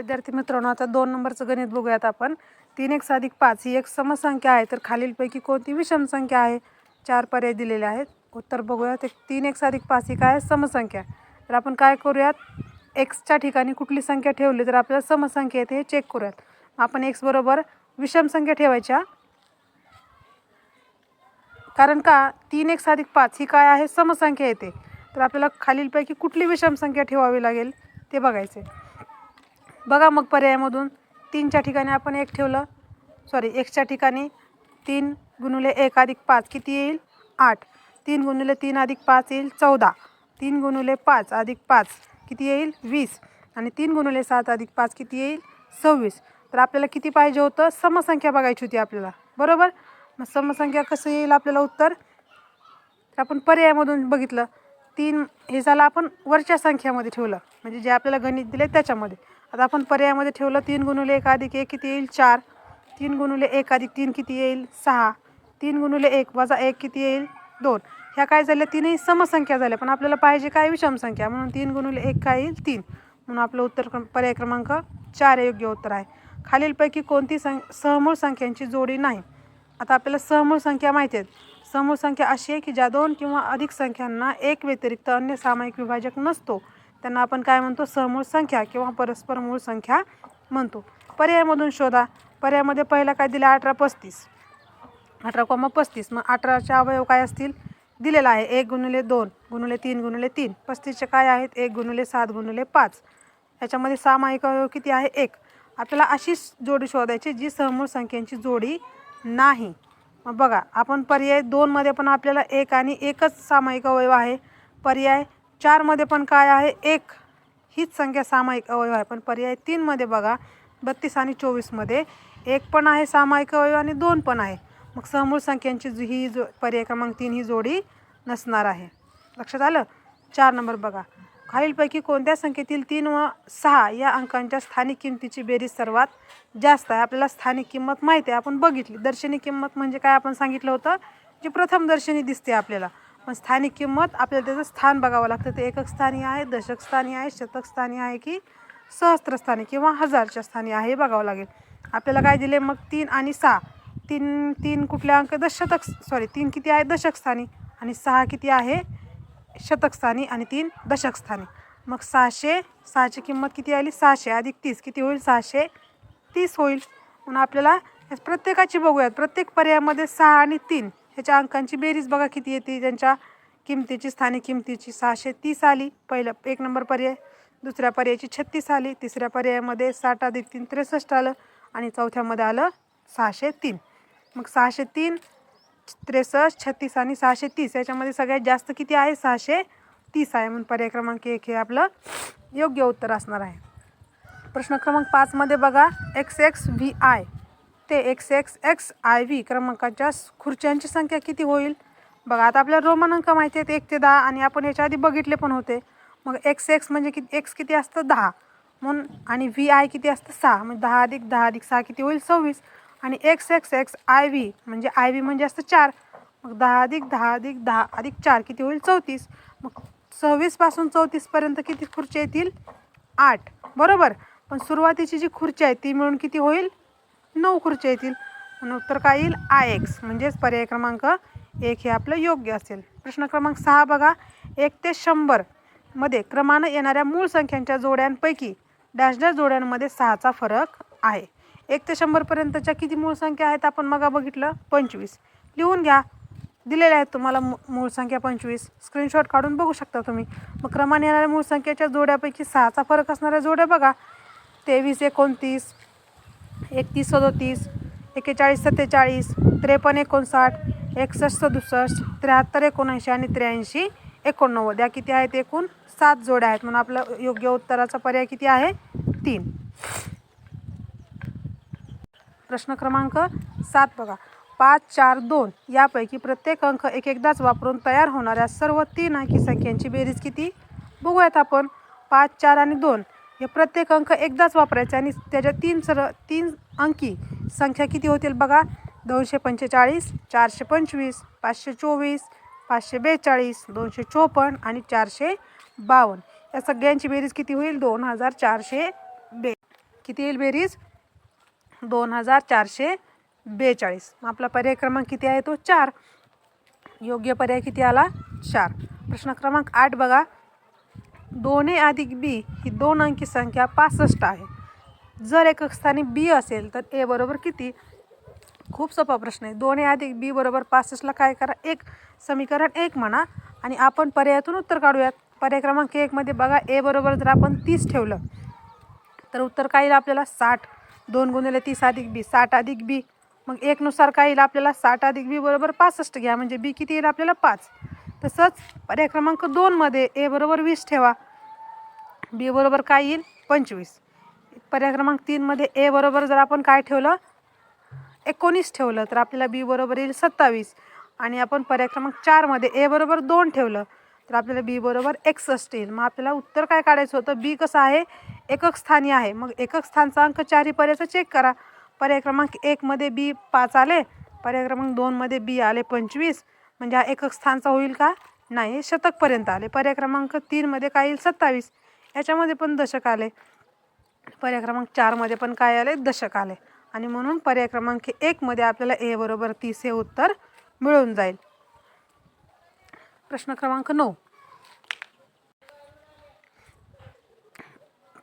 विद्यार्थी मित्रांनो आता दोन नंबरचं गणित बघूयात आपण. तीन एक साधिक पाच ही एक समसंख्या आहे तर खालीलपैकी कोणती विषम संख्या आहे? चार पर्याय दिलेले आहेत. उत्तर बघूयात एक तीन एक साधिक पाच ही काय? आहे? समसंख्या. तर आपण काय करूयात? एक्सच्या ठिकाणी कुठली संख्या ठेवली तर आपल्याला समसंख्या येते हे चेक करूयात. आपण एक्स बरोबर विषम संख्या ठेवायच्या. कारण का? तीन एक साधिक पाच ही काय आहे? समसंख्या येते. तर आपल्याला खालीलपैकी कुठली विषम संख्या ठेवावी लागेल? ते बघायचे. बघा मग पर्यायामधून. तीनच्या ठिकाणी आपण एक ठेवलं. सॉरी एकच्या ठिकाणी तीन गुणुले एक अधिक पाच. किती येईल? आठ. तीन गुणुले तीन अधिक पाच येईल चौदा. तीन गुणुले पाच अधिक पाच किती येईल? वीस. आणि तीन गुणुले सात अधिक पाच किती येईल? सव्वीस. तर आपल्याला किती पाहिजे होतं? समसंख्या बघायची होती आपल्याला. बरोबर? मग समसंख्या कसं येईल आपल्याला उत्तर? तर आपण पर्यायामधून बघितलं. तीन हे झालं आपण वरच्या संख्यामध्ये ठेवलं. म्हणजे जे आपल्याला गणित दिले त्याच्यामध्ये. आता आपण पर्यायामध्ये ठेवलं तीन गुणुले एक अधिक एक किती येईल? चार. तीन गुणुले एक अधिक तीन किती येईल? सहा. तीन गुणुले एक वजा एक किती येईल? दोन. ह्या काय झाल्या? तीनही समसंख्या झाल्या पण आपल्याला पाहिजे काय विषमसंख्या म्हणून तीन गुणुले एक काय येईल? तीन. म्हणून आपलं उत्तर क्रम पर्याय क्रमांक चार योग्य उत्तर आहे. खालीलपैकी कोणती सं सहमूळ संख्यांची जोडी नाही? आता आपल्याला सहमूळ संख्या माहिती आहेत. समूळ संख्या अशी आहे की ज्या दोन किंवा अधिक संख्यांना एक व्यतिरिक्त अन्य सामायिक विभाजक नसतो. त्यांना आपण काय म्हणतो सहमूळ संख्या किंवा परस्पर मूळ संख्या म्हणतो. पर्यायमधून शोधा. पर्यायामध्ये पहिला काय दिला? अठरा पस्तीस. अठरा कॉमा पस्तीस. मग अठराचे अवयव काय असतील? दिलेला आहे. एक गुणले दोन गुणले तीन गुणले तीन. पस्तीसचे काय आहेत? एक गुणले सात गुणले पाच. याच्यामध्ये सामायिक अवयव किती आहे? एक. आपल्याला अशी जोडी शोधायची जी सहमूळ संख्यांची जोडी नाही. मग बघा आपण पर्याय दोनमध्ये पण आपल्याला एक आणि एकच सामायिक अवयव आहे. पर्याय चारमध्ये पण काय आहे? एक. हीच संख्या सामायिक अवयव आहे. पण पर्याय तीनमध्ये बघा. बत्तीस आणि चोवीसमध्ये एक पण आहे सामायिक अवयव आणि दोन पण आहे. मग समूळ संख्यांची जी ही जो पर्याय क्रमांक तीन ही जोडी नसणार आहे. लक्षात आलं? चार नंबर बघा. खालीलपैकी कोणत्या संख्येतील तीन व सहा या अंकांच्या स्थानिक किमतीची बेरीज सर्वात जास्त आहे? आपल्याला स्थानिक किंमत माहिती आहे. आपण बघितली. दर्शनी किंमत म्हणजे काय आपण सांगितलं होतं? जी प्रथम दर्शनी दिसते आपल्याला. पण स्थानिक किंमत आपल्याला त्याचं स्थान बघावं लागतं. ते एकक स्थानी आहे दशक स्थानी आहे शतक स्थानी आहे की सहस्त्रस्थानी किंवा हजारच्या स्थानी आहे हे बघावं लागेल. आपल्याला काय दिले? मग तीन आणि सहा. तीन तीन कुठल्या अंक? दशतक सॉरी तीन किती आहे? दशक स्थानी. आणि सहा किती आहे? शतकस्थानी आणि तीन दशक स्थानी. मग सहाशे सहाची किंमत किती आली? सहाशे. अधिक तीस किती होईल? सहाशे तीस होईल. म्हणून आपल्याला प्रत्येकाची बघूयात. प्रत्येक पर्यायामध्ये सहा आणि तीन. त्याच्या अंकांची बेरीज बघा किती येते. त्यांच्या किमतीची स्थानिक किमतीची सहाशे तीस आली. पहिलं एक नंबर पर्याय. दुसऱ्या पर्यायाची छत्तीस आली. तिसऱ्या पर्यायामध्ये साठ अधिक तीन त्रेसष्ट आलं. आणि चौथ्यामध्ये आलं सहाशे तीन. मग सहाशे तीन त्रेसष्ट छत्तीस आणि सहाशे तीस. याच्यामध्ये सगळ्यात जास्त किती आहे? सहाशे तीस आहे. म्हणून पर्याय क्रमांक एक हे आपलं योग्य उत्तर असणार आहे. प्रश्न क्रमांक पाचमध्ये बघा. एक्स एक्स व्ही आय ते X X X I V क्रमांकाच्या खुर्च्यांची संख्या किती होईल? बघा आता आपल्याला रोमन अंक माहिती आहेत एक ते दहा आणि आपण याच्या आधी बघितले पण होते. मग एक्स एक्स म्हणजे किती? एक्स किती असतं? दहा. म्हणून आणि व्ही आय किती असतं? सहा. म्हणजे दहा अधिक दहा अधिक सहा किती होईल? सव्वीस. आणि X X X I V म्हणजे आय व्ही म्हणजे असतं चार. मग दहा अधिक दहा अधिक दहा अधिक चार किती होईल? चौतीस. मग सव्वीसपासून चौतीसपर्यंत किती खुर्च्या येतील? आठ. बरोबर? पण सुरुवातीची जी खुर्ची आहे ती मिळून किती होईल? नऊ खुर्च्या येतील. म्हणून उत्तर काय येईल? I X. म्हणजेच पर्याय क्रमांक एक हे आपलं योग्य असेल. प्रश्न क्रमांक सहा बघा. एक ते शंभरमध्ये क्रमानं येणाऱ्या मूळ संख्यांच्या जोड्यांपैकी डॅश डॅश जोड्यांमध्ये सहाचा फरक आहे. एक ते शंभरपर्यंतच्या किती मूळ संख्या आहेत? आपण मगा बघितलं. पंचवीस. लिहून घ्या. दिलेल्या आहेत तुम्हाला मू मूळ संख्या पंचवीस. स्क्रीनशॉट काढून बघू शकता तुम्ही. मग क्रमाने येणाऱ्या मूळ संख्येच्या जोड्यापैकी सहाचा फरक असणाऱ्या जोड्या बघा. तेवीस एकोणतीस एकतीस सदोतीस एक्केचाळीस सत्तेचाळीस त्रेपन्न एकोणसाठ एकसष्ट सदुसष्ट त्र्याहत्तर एकोणऐंशी आणि त्र्याऐंशी एकोणनव्वद. या किती आहेत एकूण? सात जोड्या आहेत. म्हणून आपलं योग्य उत्तराचा पर्याय किती आहे? तीन. प्रश्न क्रमांक सात बघा. पाच चार दोन यापैकी प्रत्येक अंक एक एकदाच वापरून तयार होणाऱ्या सर्व तीन अंकी संख्यांची बेरीज किती? बघूयात आपण. पाच चार आणि दोन. हे प्रत्येक अंक एकदाच वापरायचे आणि त्याच्या तीन सर तीन अंकी संख्या किती होतील बघा? दोनशे पंचेचाळीस चारशे पंचवीस पाचशे चोवीस पाचशे बेचाळीस दोनशे चोपन्न आणि चारशे बावन्न. या सगळ्यांची बेरीज किती होईल? दोन हजार चारशे बे किती येईल बेरीज? दोन हजार चारशे बेचाळीस. मग आपला पर्याय क्रमांक किती आहे? तो चार. योग्य पर्याय किती आला? चार. प्रश्न क्रमांक आठ बघा. दोन ए अधिक बी ही दोन अंकी संख्या पासष्ट आहे. जर एकक स्थानी बी असेल तर ए बरोबर किती? खूप सोपा प्रश्न आहे. दोन ए अधिक बी बरोबर पासष्टला काय करा? एक. समीकरण एक म्हणा आणि आपण पर्यायातून उत्तर काढूयात. पर्याय क्रमांक एकमध्ये बघा ए बरोबर जर आपण तीस ठेवलं तर उत्तर काय येईल आपल्याला? साठ. दोन गुणिले तीस अधिक बी साठ अधिक बी. मग एकनुसार काय येईल आपल्याला? साठ अधिक बी बरोबर पासष्ट. घ्या म्हणजे बी किती येईल आपल्याला? पाच. तसंच पर्याय क्रमांक दोनमध्ये ए बरोबर वीस ठेवा. बी बरोबर काय येईल? पंचवीस. पर्याय क्रमांक तीनमध्ये ए बरोबर जर आपण काय ठेवलं? एकोणीस ठेवलं तर आपल्याला बी बरोबर येईल सत्तावीस. आणि आपण पर्याय क्रमांक चारमध्ये ए बरोबर दोन ठेवलं तर आपल्याला बी बरोबर एकसष्ट येईल. मग आपल्याला उत्तर काय काढायचं होतं? बी कसं आहे? एकक स्थानी आहे. मग एकक स्थानचा अंक चारही पर्यायचा चेक करा. पर्याय क्रमांक एकमध्ये बी पाच आले. पर्याय क्रमांक दोनमध्ये बी आले पंचवीस. म्हणजे हा एकक स्थानचा होईल का? नाही शतकपर्यंत आले. पर्याय क्रमांक तीनमध्ये काय येईल? सत्तावीस. याच्यामध्ये पण दशक आले. पर्याय क्रमांक चारमध्ये पण काय आले? दशक आले. आणि म्हणून पर्याय क्रमांक एकमध्ये आपल्याला ए बरोबर तीस हे उत्तर मिळून जाईल. प्रश्न क्रमांक नऊ.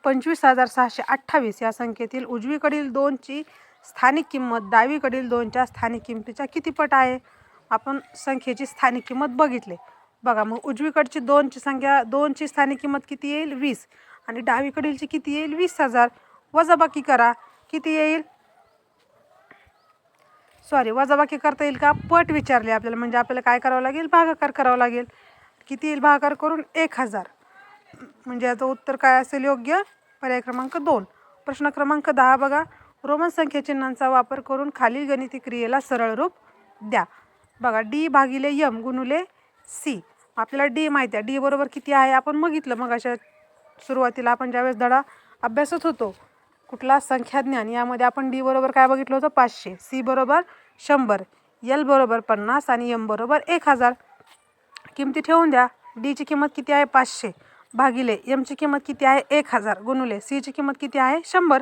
पंचवीस हजार सहाशे अठ्ठावीस या संख्येतील उजवीकडील दोनची स्थानिक किंमत डावीकडील दोनच्या स्थानिक किंमतीच्या किती पट आहे? आपण संख्येची स्थानिक किंमत बघितले. बघा मग उजवीकडची दोनची संख्या दोनची स्थानिक किंमत किती येईल? वीस. आणि डावीकडीलची किती येईल? वीस हजार. वजाबाकी करा. किती येईल? सॉरी वजाबाकी करता येईल का? पट विचारले आपल्याला. म्हणजे आपल्याला काय करावं लागेल? भागाकार करावं लागेल. किती येईल? भागाकार करून एक हजार. म्हणजे याचं उत्तर काय असेल? योग्य. पर्याय क्रमांक दोन. प्रश्न क्रमांक दहा बघा. रोमन संख्या चिन्हांचा वापर करून खालील गणिती क्रियेला सरळ रूप द्या. बघा डी भागिले यम गुणुले सी. आपल्याला डी माहिती आहे. डी बरोबर किती आहे? आपण बघितलं मग अशा सुरुवातीला आपण ज्यावेळेस धडा अभ्यासत होतो कुठला संख्याज्ञान यामध्ये आपण डी बरोबर काय बघितलं होतं? पाचशे. सी बरोबर शंभर. यल बरोबर पन्नास आणि यम बरोबर एक हजार. किमती ठेवून द्या. डीची किंमत किती आहे? पाचशे. भागिले यमची किंमत किती आहे? एक हजार. गुणुले सीची किंमत किती आहे? शंभर.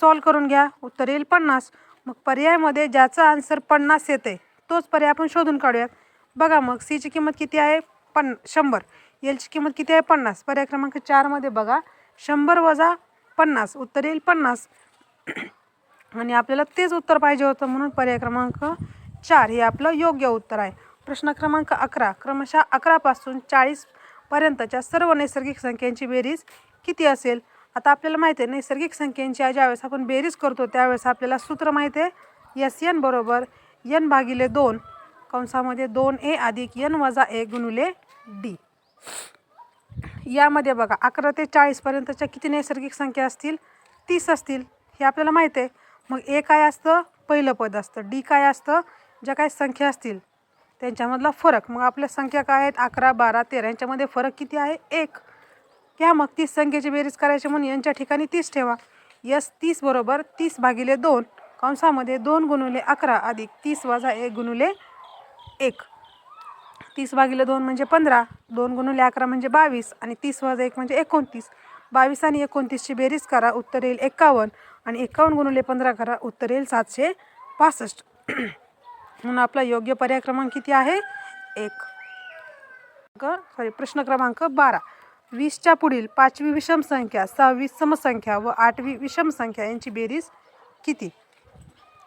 सॉल्व करून घ्या. उत्तर येईल पन्नास. मग पर्यायामध्ये ज्याचा आन्सर पन्नास येते तोच पर्याय आपण शोधून काढूयात. बघा मग सीची किंमत किती आहे? पन शंभर. एलची किंमत किती आहे? पन्नास. पर्याय क्रमांक चारमध्ये बघा. शंभर वजा पन्नास. उत्तर येईल पन्नास. आणि आपल्याला तेच उत्तर पाहिजे होतं म्हणून पर्याय क्रमांक चार हे आपलं योग्य उत्तर आहे. प्रश्न क्रमांक अकरा. क्रमशः अकरापासून चाळीसपर्यंतच्या सर्व नैसर्गिक संख्यांची बेरीज किती असेल? आता आपल्याला माहिती आहे नैसर्गिक संख्यांची ज्यावेळेस आपण बेरीज करतो त्यावेळेस आपल्याला सूत्र माहिती आहे. एस एन बरोबर एन भागिले दोन कंसामध्ये दोन ए अधिक एन वजा ए गुणुले डी. यामध्ये बघा अकरा ते चाळीसपर्यंतच्या किती नैसर्गिक संख्या असतील? तीस असतील. हे आपल्याला माहीत आहे. मग ए काय असतं? पहिलं पद असतं. डी काय असतं? ज्या काय संख्या असतील. त्यांच्यामधला फरक. मग आपल्या संख्या काय आहेत? अकरा बारा तेरा. यांच्यामध्ये फरक किती आहे? एक. घ्या मग तीस संख्येची बेरीज करायची म्हणून यांच्या ठिकाणी तीस ठेवा. यस तीस बरोबर तीस भागिले दोन. कंसामध्ये दोन गुणुले अकरा अधिक तीस वजा एक गुणुले एक. तीस भागिले दोन म्हणजे पंधरा दोन गुणुले अकरा म्हणजे बावीस आणि तीस वजा एक म्हणजे एकोणतीस. बावीस आणि एकोणतीसची बेरीज करा उत्तर येईल एक्कावन्न आणि एक्कावन्न गुणुले पंधरा करा उत्तर येईल सातशे पासष्ट. म्हणून आपला योग्य पर्याय क्रमांक किती आहे? एक. सॉरी प्रश्न क्रमांक बारा. वीसच्या पुढील पाचवी विषम संख्या सहावी समसंख्या व आठवी विषम संख्या यांची बेरीज किती?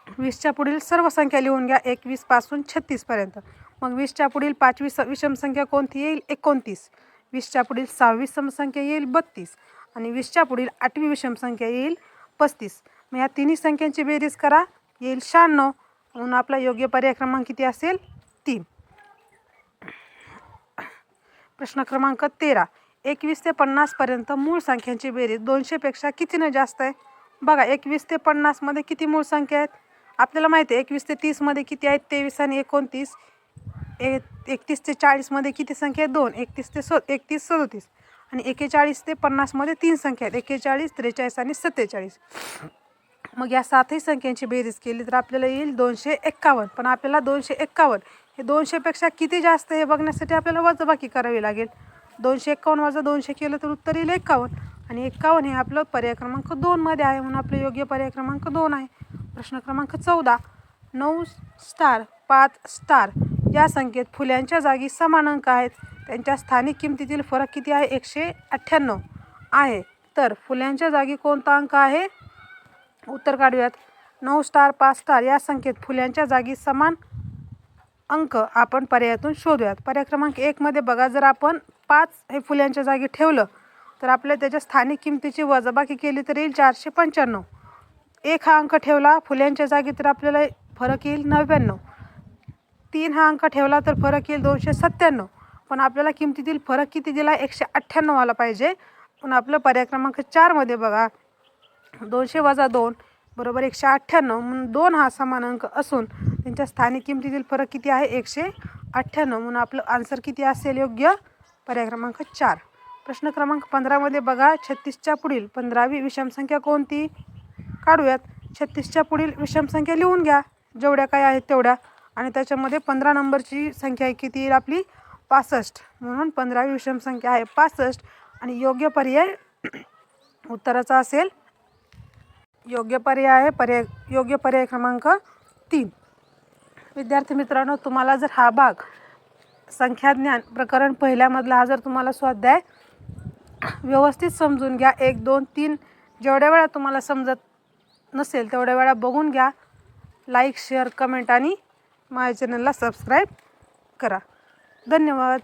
वीसच्या पुढील सर्व संख्या लिहून घ्या. एकवीसपासून छत्तीसपर्यंत मग वीसच्या पुढील पाचवी स विषम संख्या कोणती येईल? एकोणतीस. वीसच्या पुढील सहावी समसंख्या येईल बत्तीस. आणि वीसच्या पुढील आठवी विषम संख्या येईल पस्तीस. मग या तिन्ही संख्यांची बेरीज करा. येईल शहाण्णव. म्हणून आपला योग्य पर्याय क्रमांक किती असेल? तीन. प्रश्न क्रमांक तेरा. एकवीस ते पन्नासपर्यंत मूळ संख्यांची बेरीज दोनशेपेक्षा कितीनं जास्त आहे? बघा एकवीस ते पन्नासमध्ये किती मूळ संख्या आहेत? आपल्याला माहिती आहे एकवीस ते तीसमध्ये किती आहेत तेवीस आणि एकोणतीस. ए एकतीस ते चाळीसमध्ये किती संख्या आहे दोन. एकतीस ते सो एकतीस सदोतीस. आणि एकेचाळीस ते पन्नासमध्ये तीन संख्या आहेत. एकेचाळीस त्रेचाळीस आणि सत्तेचाळीस. मग या सातही संख्यांची बेरीज केली तर आपल्याला येईल दोनशे एक्कावन्न. पण आपल्याला दोनशे एक्कावन्न हे दोनशेपेक्षा किती जास्त हे बघण्यासाठी आपल्याला वजाबाकी करावी लागेल. दोनशे एक्कावन्न वजा दोनशे केलं तर उत्तर येईल एक्कावन्न. आणि एक्कावन्न हे आपलं पर्याय क्रमांक दोनमध्ये आहे म्हणून आपलं योग्य पर्याय क्रमांक दोन आहे. प्रश्न क्रमांक चौदा. नऊ स्टार पाच स्टार. या संख्येत फुल्यांच्या जागी समान अंक आहेत. त्यांच्या स्थानिक किमतीतील फरक किती आहे? एकशे अठ्ठ्याण्णव आहे. तर फुल्यांच्या जागी कोणता अंक आहे? उत्तर काढूयात. नऊ स्टार पाच स्टार. या संख्येत फुल्यांच्या जागी समान अंक आपण पर्यायातून शोधूयात. पर्याय क्रमांक एकमध्ये बघा जर आपण पाच हे फुल्यांच्या जागी ठेवलं तर आपल्या त्याच्या स्थानिक किमतीची वजाबाकी केली तर येईल चारशे पंच्याण्णव. एक हा अंक ठेवला फुल्यांच्या जागी तर आपल्याला फरक येईल नव्याण्णव. तीन हा अंक ठेवला तर फरक येईल दोनशे सत्त्याण्णव. पण आपल्याला किमतीतील फरक किती दिला? एकशे अठ्ठ्याण्णव आला पाहिजे. पण आपलं पर्याय क्रमांक चारमध्ये बघा. दोनशे वजा दोन बरोबर एकशे अठ्ठ्याण्णव. म्हणून दोन हा समान अंक असून त्यांच्या स्थानिक किमतीतील फरक किती आहे? एकशे अठ्ठ्याण्णव. म्हणून आपलं आन्सर किती असेल? योग्य पर्याय क्रमांक चार. प्रश्न क्रमांक पंधरामध्ये बघा. छत्तीसच्या पुढील पंधरावी विषमसंख्या कोणती? काढूयात. छत्तीसच्या पुढील विषम संख्या लिहून घ्या. जेवढ्या काय आहेत तेवढ्या. आणि त्याच्यामध्ये पंधरा नंबरची संख्या आहे किती येईल आपली? पासष्ट. म्हणून पंधरावी विषम संख्या आहे पासष्ट. आणि योग्य पर्याय उत्तराचा असेल. योग्य पर्याय आहे पर्याय योग्य पर्याय क्रमांक तीन. विद्यार्थी मित्रांनो तुम्हाला जर हा भाग संख्याज्ञान प्रकरण पहिल्यामधला हा जर तुम्हाला स्वाध्याय व्यवस्थित समजून घ्या. एक दोन तीन जेवढ्या वेळा तुम्हाला समजत नसेल तेवढ्या वेळा बघून घ्या. लाईक शेअर कमेंट आणि माझ्या चॅनलला सबस्क्राईब करा. धन्यवाद.